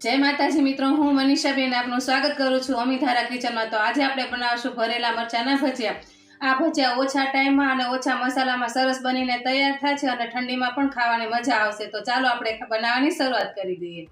જય માતાજી મિત્રો, હું મનીષાબેન આપનું સ્વાગત કરું છું અમિધારા કિચનમાં. તો આજે આપણે બનાવશું ભરેલા મરચાના ભજીયા. આ ભજીયા ઓછા ટાઈમમાં અને ઓછા મસાલામાં સરસ બનીને તૈયાર થાય છે અને ઠંડીમાં પણ ખાવાની મજા આવશે. તો ચાલો આપણે બનાવવાની શરૂઆત કરી દઈએ.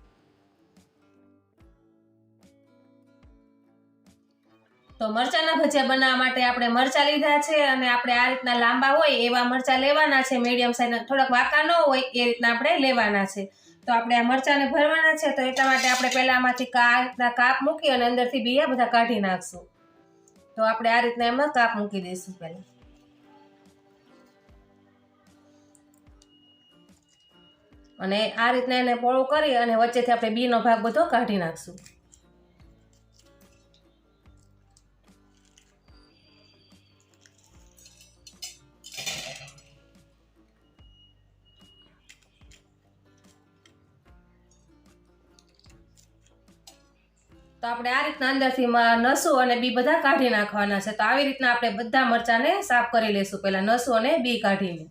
તો મરચાના ભજીયા બનાવવા માટે આપણે મરચા લીધા છે અને આપણે આ રીતના લાંબા હોય એવા મરચા લેવાના છે. મીડિયમ સાઈઝના, થોડાક વાંકા ન હોય એ રીતના આપણે લેવાના છે. તો આપણે આ મરચાંને ભરવાના છે, તો એટલા માટે આપણે પહેલાં આમાંથી કા રીતના કાપ મૂકી અને અંદરથી બીયા બધા કાઢી નાખશું. તો આપણે આ રીતના એમાં કાપ મૂકી દઈશું પહેલાં. અને આ રીતના એને પોળો કરી અને વચ્ચેથી આપણે બીનો ભાગ બધો કાઢી નાખશું. આપણે આ રીતના અંદરથી મ- નસું અને બી બધા કાઢી નાખવાના છે. તો આવી રીતના આપણે બધા મરચાંને સાફ કરી લઈશું પહેલાં નસું અને બી કાઢીને.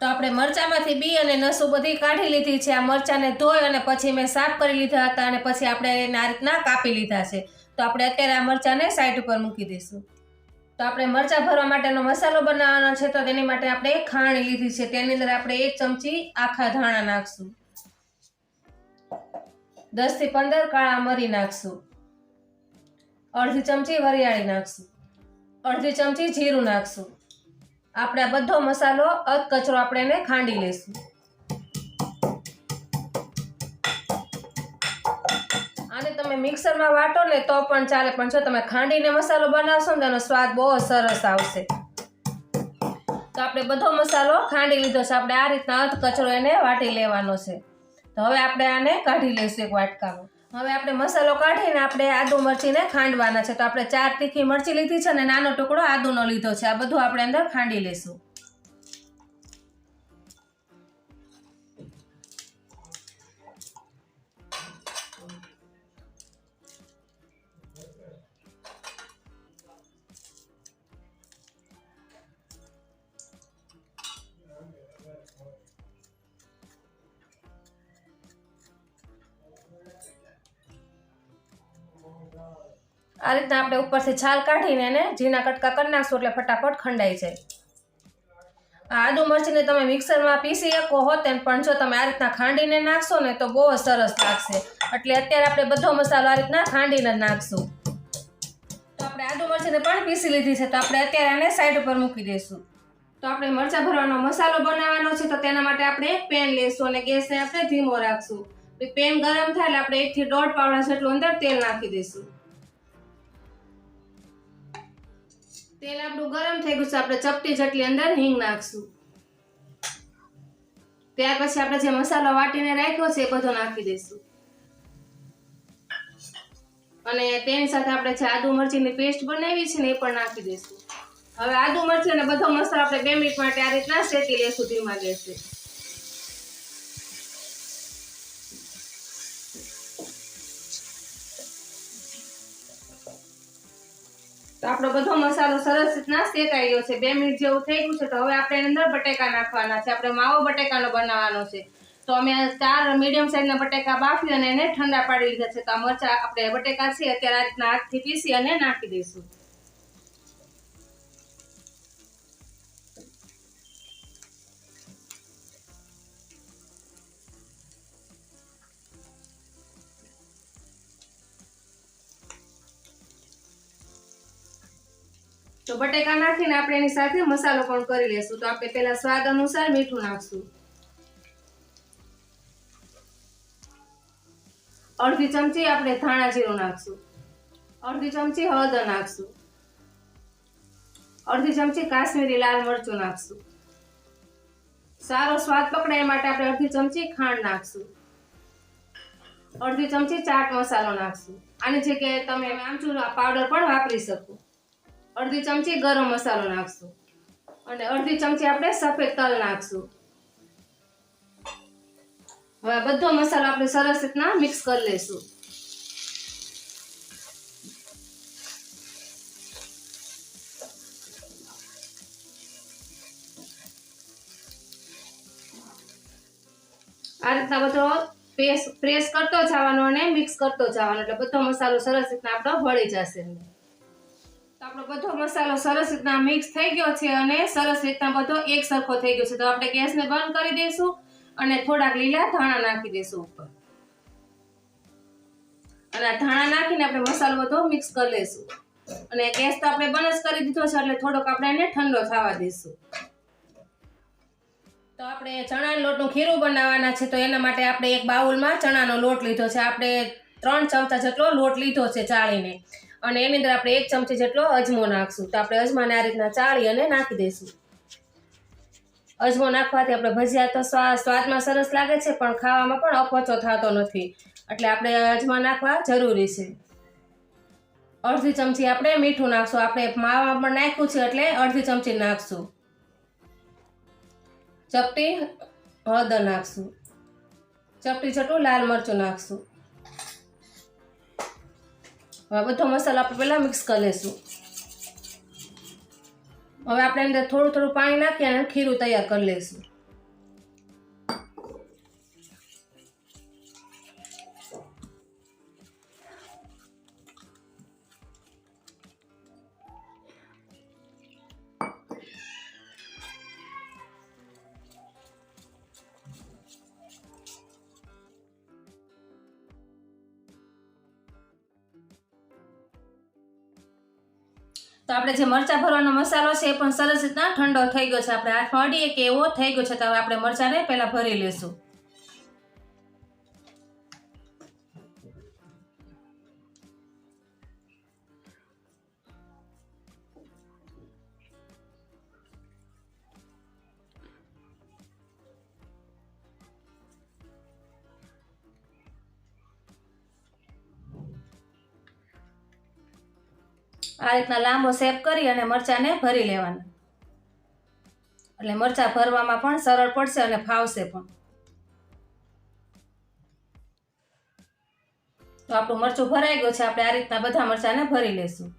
તો આપણે મરચામાંથી બી અને નસું બધી કાઢી લીધી છે. આ મરચાંને ધોઈ અને પછી મેં સાફ કરી લીધા હતા અને પછી આપણે એને આ રીતના કાપી લીધા છે. તો આપણે અત્યારે આ મરચાંને સાઈડ ઉપર મૂકી દઈશું. તો આપણે મરચાં ભરવા માટેનો મસાલો બનાવવાનો છે, તો તેની માટે આપણે ખાણી લીધી છે. તેની અંદર આપણે એક ચમચી આખા ધાણા નાખશું. દસથી પંદર કાળા મરી નાખશું. અડધી ચમચી વરિયાળી નાખશું. અડધી ચમચી જીરું નાખશું. આપણે બધો મસાલો અધ કચરો આપણે એને ખાંડી લઈશું તમે મિક્સરમાં વાટો ને તો પણ ચાલે. પણ જો તમે ખાંડીને મસાલો બનાવશો ને તેનો સ્વાદ બહુ સરસ આવશે. તો આપણે બધો મસાલો ખાંડી લીધો છે. આપણે આ રીતના અર્ધ કચરો એને વાટી લેવાનો છે. તો હવે આપણે આને કાઢી લઈશું એક વાટકામાં. હવે આપણે મસાલો કાઢીને આપણે આદુ મરચીને ખાંડવાના છે. તો આપણે ચાર તીખી મરચી લીધી છે અને નાનો ટુકડો આદુનો લીધો છે. આ બધું આપણે અંદર ખાંડી લઈશું. આ રીતના આપણે ઉપરથી છાલ કાઢીને એને ઝીણા કટકા કરી નાખશું એટલે ફટાફટ ખંડાઈ જાય. આદુ મરચીને તમે મિક્સરમાં પીસી શકો હો, તેમ પણ જો તમે આ રીતના ખાંડીને નાખશો ને તો બહુ સરસ લાગશે. એટલે અત્યારે આપણે બધો મસાલો આ રીતના ખાંડીને નાખશું. તો આપણે આદુ મરચીને પણ પીસી લીધી છે, તો આપણે અત્યારે આને સાઈડ ઉપર મૂકી દઈશું. તો આપણે મરચાં ભરવાનો મસાલો બનાવવાનો છે, તો તેના માટે આપણે પેન લઈશું અને ગેસને આપણે ધીમો રાખશું. પેન ગરમ થાય એટલે આપણે એકથી દોઢ પાવડા જેટલું અંદર તેલ નાખી દઈશું. તેલ આપણું ગરમ થઈ ગયું છે, આપણે ચપટી જેટલી અંદર હિંગ નાખશું. ત્યાર પછી આપણે જે મસાલો વાટીને રાખ્યો છે, એ બધો નાખી દઈશું. અને તેની સાથે આપણે જે આદુ મરચીની પેસ્ટ બનાવી છે ને, એ પણ નાખી દઈશું. હવે આદુ મરચી અને બધો મસાલો આપણે બે મિનિટ માટે આ રીતના શેકી લેશું, ધીમા ગેસે. તો આપણો બધો મસાલો સરસ રીતના શેકાઈ ગયો છે. બે મિનિટ જેવું થઈ ગયું છે, તો હવે આપણે એની અંદર બટેકા નાખવાના છે. આપણે માવો બટેકાનો બનાવવાનો છે. તો અમે ચાર મીડિયમ સાઈઝના બટેકા બાફી અને એને ઠંડા પાડી લીધા છે. તો આ મરચા આપણે બટેકા છે, અત્યારે આ રીતના હાથથી પીસી અને નાખી દઈશું. તો બટેકા નાખીને આપણે એની સાથે મસાલો પણ કરી લેશું. તો આપણે પહેલા સ્વાદ અનુસાર મીઠું નાખશું. અડધી ચમચી આપણે ધાણા જીરું નાખશું. અડધી ચમચી હળદર નાખશું. અડધી ચમચી કાશ્મીરી લાલ મરચું નાખશું. સારો સ્વાદ પકડાય એ માટે આપણે અડધી ચમચી ખાંડ નાખશું. અડધી ચમચી ચાટ મસાલો નાખશું. આની જગ્યાએ તમે આમચૂર પાવડર પણ વાપરી શકો. અડધી ચમચી ગરમ મસાલો નાખશું. અને અડધી ચમચી આપણે સફેદ તલ નાખશું. હવે બધો મસાલો આપણે સરસ રીતના મિક્સ કરી લઈશું. આ રીતના બધો પ્રેસ પ્રેસ કરતો જવાનો અને મિક્સ કરતો જવાનો. એટલે બધો મસાલો સરસ રીતના આપણો વળી જશે તો આપણો બધો મસાલો સરસ રીતના મિક્સ થઈ ગયો છે અને સરસ રીતના બધો એક સરખો થઈ ગયો છે. તો આપણે ગેસને બંધ કરી દઈશું અને થોડાક લીલા ધાણા નાખી દઈશું ઉપર. અને ધાણા નાખીને આપણે મસાલો બધો મિક્સ કરી લઈશું. અને ગેસ તો આપણે બંધ જ કરી દીધો છે, એટલે થોડોક આપણે એને ઠંડો થવા દઈશું. તો આપણે ચણાના લોટનું ખીરું બનાવવાના છે, તો એના માટે આપણે એક બાઉલમાં ચણાનો લોટ લીધો છે. આપણે ત્રણ ચમચા જેટલો લોટ લીધો છે ચાળીને. અને એની અંદર આપણે એક ચમચી જેટલો અજમો નાખશું. તો આપણે અજમાને આ રીતના ચાળી અને નાખી દઈશું. અજમો નાખવાથી આપણે ભજીયા તો સ્વા, સ્વાદમાં સરસ લાગે છે, પણ ખાવામાં પણ અપચો થતો નથી. એટલે આપણે અજમા નાખવા જરૂરી છે. અડધી ચમચી આપણે મીઠું નાખશું. આપણે માવા પણ નાખ્યું છે એટલે અડધી ચમચી નાખશું. ચપટી હળદર નાખશું. ચપટી જેટલું લાલ મરચું નાખશું. હવે બધો મસાલો આપણે પહેલાં મિક્સ કરી લઈશું. હવે આપણે અંદર થોડું થોડું પાણી નાખી અને ખીરું તૈયાર કરી લઈશું. તો આપણે જે મરચાં ભરવાનો મસાલો છે એ પણ સરસ રીતના ઠંડો થઈ ગયો છે. આપણે હાથમાં અડીએ કે એવો થઈ ગયો છે, તો આપણે મરચાંને પહેલાં ભરી લઈશું. આ રીતના લાંબો શેપ કરી અને મરચાંને ભરી લેવાના. એટલે મરચાં ભરવામાં પણ સરળ પડશે અને ફાવશે પણ. તો આપણું મરચું ભરાઈ ગયું છે, આપણે આ રીતના બધા મરચાંને ભરી લેશું.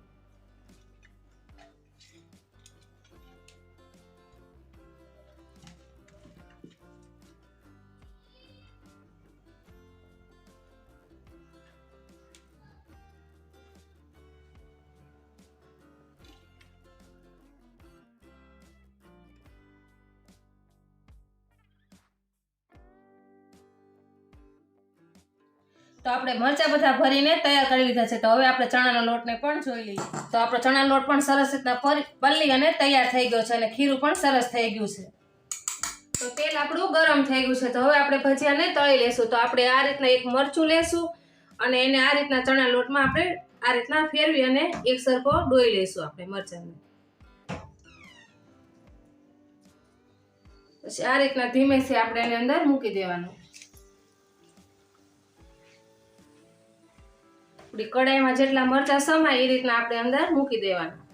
તો આપણે મરચાં બધા ભરીને તૈયાર કરી લીધા છે. તો હવે આપણે ચણાના લોટને પણ જોઈ લઈએ. તો આપણો ચણાનો લોટ પણ સરસ રીતના પલ્લી અને તૈયાર થઈ ગયો છે અને ખીરું પણ સરસ થઈ ગયું છે. તો તેલ આપણું ગરમ થઈ ગયું છે. તો હવે આપણે ભજીયાને તળી લેશું. તો આપણે આ રીતના એક મરચું લેશું અને એને આ રીતના ચણા લોટમાં આપણે આ રીતના ફેરવી અને એક સરખો ડોઈ લઈશું આપણે મરચાંને. પછી આ રીતના ધીમેથી આપણે એની અંદર મૂકી દેવાનું. આપણી કડાઈમાં જેટલા મરચાં સમાય એ રીતના આપણે અંદર મૂકી દેવાના.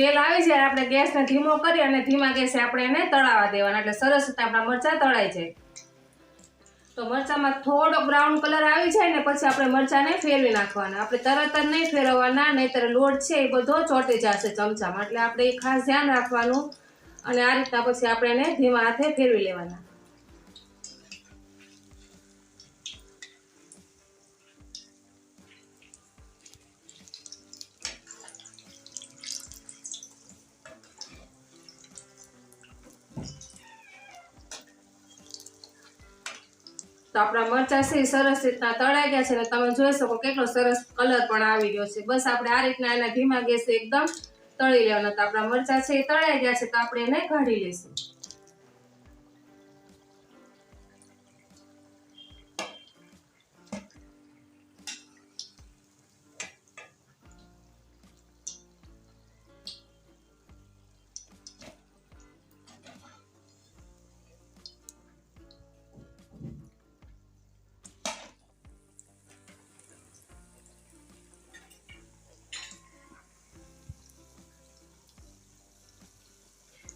તેલ આવી જાય આપણે ગેસને ધીમો કરી અને ધીમા ગેસે આપણે એને તળાવવા દેવાના. એટલે સરસ રીતે આપણા મરચાં તળાઈ જાય તો મરચાંમાં થોડો બ્રાઉન કલર આવી જાય ને પછી આપણે મરચાંને ફેરવી નાખવાના. આપણે તરત જ નહીં ફેરવવાના, નહીંતર લોટ છે એ બધો ચોંટી જશે ચમચામાં. એટલે આપણે એ ખાસ ધ્યાન રાખવાનું અને આ રીતના પછી આપણે એને ધીમા હાથે ફેરવી લેવાના. તો આપણા મરચાં છે સરસ રીતના તળાઈ ગયા છે અને તમે જોઈ શકો કેટલો સરસ કલર પણ આવી ગયો છે. બસ આપણે આ રીતના એના ધીમા ગેસે એકદમ તળી લેવાના. તો આપણા મરચાં છે એ તળાઈ ગયા છે તો આપણે એને કાઢી લઈશું.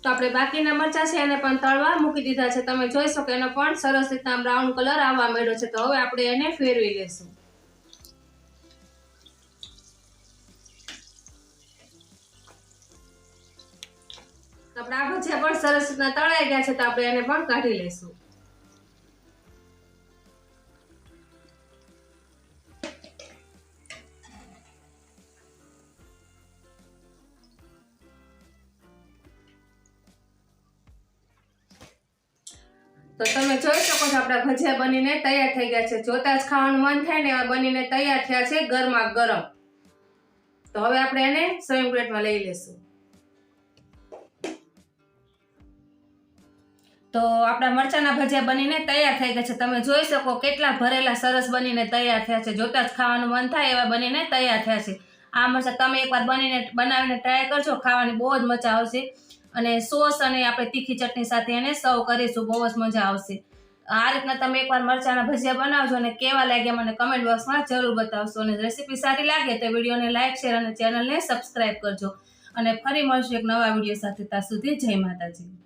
તો આપણે બાકીના મરચાં છે એને પણ તળવા મૂકી દીધા છે. તમે જોઈ શકો એનો પણ સરસ રીતના બ્રાઉન કલર આવવા માંડ્યો છે. તો હવે આપણે એને ફેરવી લેશું આપણે આ ભજીયા પણ સરસ રીતના તળાઈ ગયા છે. તો આપણે એને પણ કાઢી લઈશું. તમે જોઈ શકો છો, આપણા ભજીયા બનીને તૈયાર થઈ ગયા છે. જોતા જ ખાવાનું મન થાય ને એવા બનીને તૈયાર થયા છે ગરમા ગરમ. તો હવે આપણે એને સર્વિંગ પ્લેટમાં લઈ લેશું તો આપણા મરચાના ભજીયા બનીને તૈયાર થઈ ગયા છે. તમે જોઈ શકો કેટલા ભરેલા સરસ બનીને તૈયાર થયા છે. જોતા જ ખાવાનું મન થાય એવા બનીને તૈયાર થયા છે. આ મરચા તમે એકવાર બનીને બનાવીને ટ્રાય કરજો. ખાવાની બહુ જ મજા આવશે. અને સોસ અને આપણે તીખી ચટણી સાથે એને સર્વ કરીશું, બહુ જ મજા આવશે. આ રીતના તમે એકવાર મરચાના ભજીયા બનાવજો અને કેવા લાગ્યા મને કમેન્ટ બોક્સમાં જરૂર બતાવશો. અને રેસીપી સારી લાગે તો વિડીયોને લાઇક શેર અને ચેનલને સબસ્ક્રાઇબ કરજો. અને ફરી મળશું એક નવા વીડિયો સાથે. ત્યાં સુધી જય માતાજી.